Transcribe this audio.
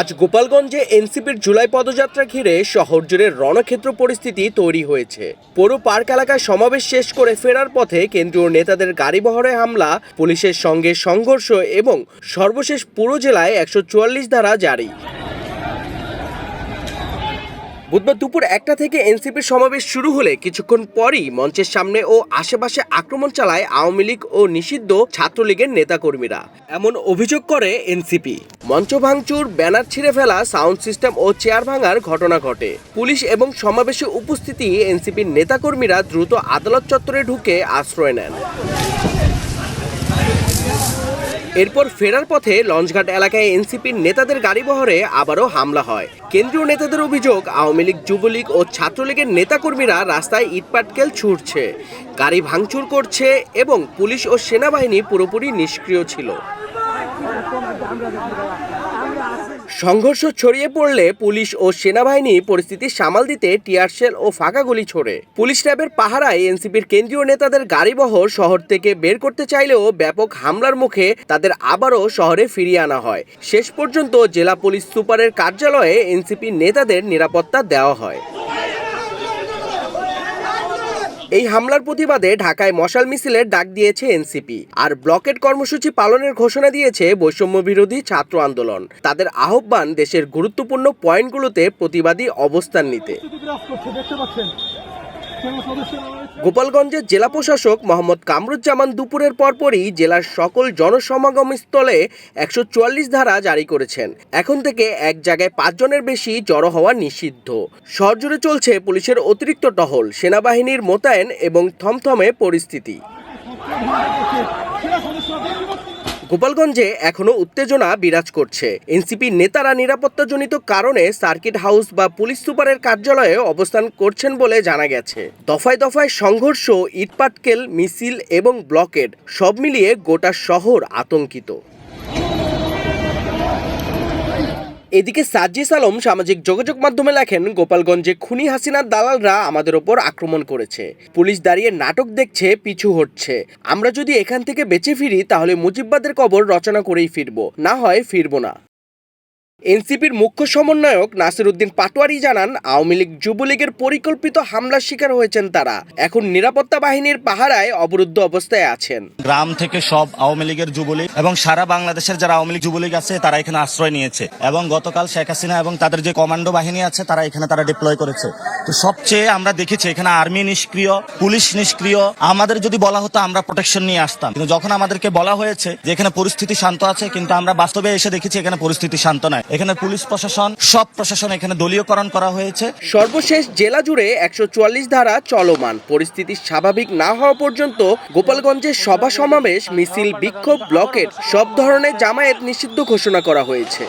আজ গোপালগঞ্জে এনসিপির জুলাই পদযাত্রা ঘিরে শহর জুড়ে রণক্ষেত্র পরিস্থিতি তৈরি হয়েছে। পৌর পার্ক এলাকায় সমাবেশ শেষ করে ফেরার পথে কেন্দ্রীয় নেতাদের গাড়িবহরে হামলা, পুলিশের সঙ্গে সংঘর্ষ এবং সর্বশেষ পুরো জেলায় একশো চুয়াল্লিশ ধারা জারি। বুধবার দুপুর একটা থেকে এনসিপির সমাবেশ শুরু হলে কিছুক্ষণ পরই মঞ্চের সামনে ও আশেপাশে আক্রমণ চালায় আওয়ামী লীগ ও নিষিদ্ধ ছাত্রলীগের নেতাকর্মীরা। এমন অভিযোগ করে এনসিপি। মঞ্চ ভাঙচুর, ব্যানার ছিঁড়ে ফেলা, সাউন্ড সিস্টেম ও চেয়ার ভাঙার ঘটনা ঘটে। পুলিশ এবং সমাবেশে উপস্থিতি এনসিপির নেতাকর্মীরা দ্রুত আদালত চত্বরে ঢুকে আশ্রয় নেন। এরপর ফেরার পথে লঞ্চঘাট এলাকায় এনসিপির নেতাদের গাড়িবহরে আবারও হামলা হয়। কেন্দ্রীয় নেতাদের অভিযোগ, আওয়ামী লীগ, যুবলীগ ও ছাত্রলীগের নেতাকর্মীরা রাস্তায় ইটপাটকেল ছুটছে। গাড়ি ভাঙচুর করছে এবং পুলিশ ও সেনাবাহিনী পুরোপুরি নিষ্ক্রিয় ছিল। সংঘর্ষ ছড়িয়ে পড়লে পুলিশ ও সেনাবাহিনী পরিস্থিতি সামাল দিতে টিয়ারশেল ও ফাঁকা গুলি ছোড়ে। পুলিশ র্যাবের পাহারায় এনসিপির কেন্দ্রীয় নেতাদের গাড়িবহর শহর থেকে বের করতে চাইলেও ব্যাপক হামলার মুখে তাদের আবারও শহরে ফিরিয়ে আনা হয়। শেষ পর্যন্ত জেলা পুলিশ সুপারের কার্যালয়ে এনসিপি নেতাদের নিরাপত্তা দেওয়া হয়। এই হামলার প্রতিবাদে ঢাকায় মশাল মিছিলের ডাক দিয়েছে এনসিপি আর ব্লকেট কর্মসূচি পালনের ঘোষণা দিয়েছে বৈষম্য বিরোধী ছাত্র আন্দোলন। তাদের আহ্বান দেশের গুরুত্বপূর্ণ পয়েন্টগুলোতে প্রতিবাদী অবস্থান নিতে। গোপালগঞ্জের জেলা প্রশাসক মোহাম্মদ কামরুজ্জামান দুপুরের পরপরই জেলার সকল জনসমাগম স্থলে একশো চুয়াল্লিশ ধারা জারি করেছেন। এখন থেকে এক জায়গায় পাঁচজনের বেশি জড়ো হওয়া নিষিদ্ধ। শহর জুড়ে চলছে পুলিশের অতিরিক্ত টহল, সেনাবাহিনীর মোতায়েন এবং থমথমে পরিস্থিতি। গোপালগঞ্জে এখনও উত্তেজনা বিরাজ করছে। এনসিপি নেতারা নিরাপত্তাজনিত কারণে সার্কিট হাউস বা পুলিশ সুপারের কার্যালয়ে অবস্থান করছেন বলে জানা গেছে। দফায় দফায় সংঘর্ষ, ইটপাটকেল, মিছিল এবং ব্লকেড সব মিলিয়ে গোটা শহর আতঙ্কিত। এদিকে সাজ্জিস আলম সামাজিক যোগাযোগ মাধ্যমে লেখেন, গোপালগঞ্জে খুনি হাসিনার দালালরা আমাদের ওপর আক্রমণ করেছে। পুলিশ দাঁড়িয়ে নাটক দেখছে, পিছু হটছে। আমরা যদি এখান থেকে বেঁচে ফিরি, তাহলে মুজিববাদের কবর রচনা করেই ফিরবো। না হয় ফিরব না। এনসিপির মুখ্য সমন্বয়ক নাসির উদ্দিন পাটোয়ারি জানান, আওয়ামী লীগ যুবলীগের পরিকল্পিত হামলার শিকার হয়েছেন তারা। এখন নিরাপত্তা বাহিনীর পাহারায় অবরুদ্ধ অবস্থায় আছেন। গ্রাম থেকে সব আওয়ামী লীগের যুবলীগ এবং সারা বাংলাদেশের যারা আওয়ামী লীগ যুবলীগ আছে, তারা এখানে আশ্রয় নিয়েছে। এবং গতকাল শেখ হাসিনা এবং তাদের যে কমান্ডো বাহিনী আছে, তারা এখানে তারা ডিপ্লয় করেছে। তো সবচেয়ে আমরা দেখেছি, এখানে আর্মি নিষ্ক্রিয় পুলিশ নিষ্ক্রিয়। আমাদের যদি বলা হতো, আমরা প্রোটেকশন নিয়ে আসতাম। কিন্তু যখন আমাদেরকে বলা হয়েছে যে এখানে পরিস্থিতি শান্ত আছে, কিন্তু আমরা বাস্তবে এসে দেখেছি, এখানে পরিস্থিতি শান্ত নয়। এখানে পুলিশ প্রশাসন, সব প্রশাসন এখানে দলীয়করণ করা হয়েছে। সর্বশেষ জেলা জুড়ে একশো চুয়াল্লিশ ধারা চলমান। পরিস্থিতি স্বাভাবিক না হওয়া পর্যন্ত গোপালগঞ্জের সভা সমাবেশ, মিছিল, বিক্ষোভ ব্লকের সব ধরনের জামায়াত নিষিদ্ধ ঘোষণা করা হয়েছে।